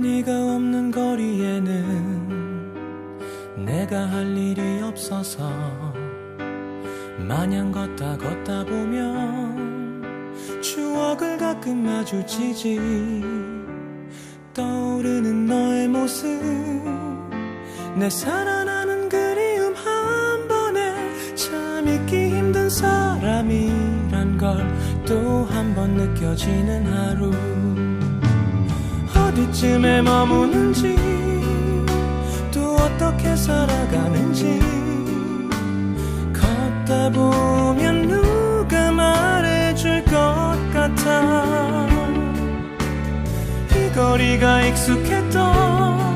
네가 없는 거리에는 내가 할 일이 없어서 마냥 걷다 걷다 보면 추억을 가끔 마주치지 떠오르는 너의 모습 내 살아나는 그리움 한 번에 참 잊기 힘든 사람이란 걸 또 한 번 느껴지는 하루 어디쯤에 머무는지 또 어떻게 살아가는지. 걷다 보면 누가 말해줄 것 같아. 이 거리가 익숙했던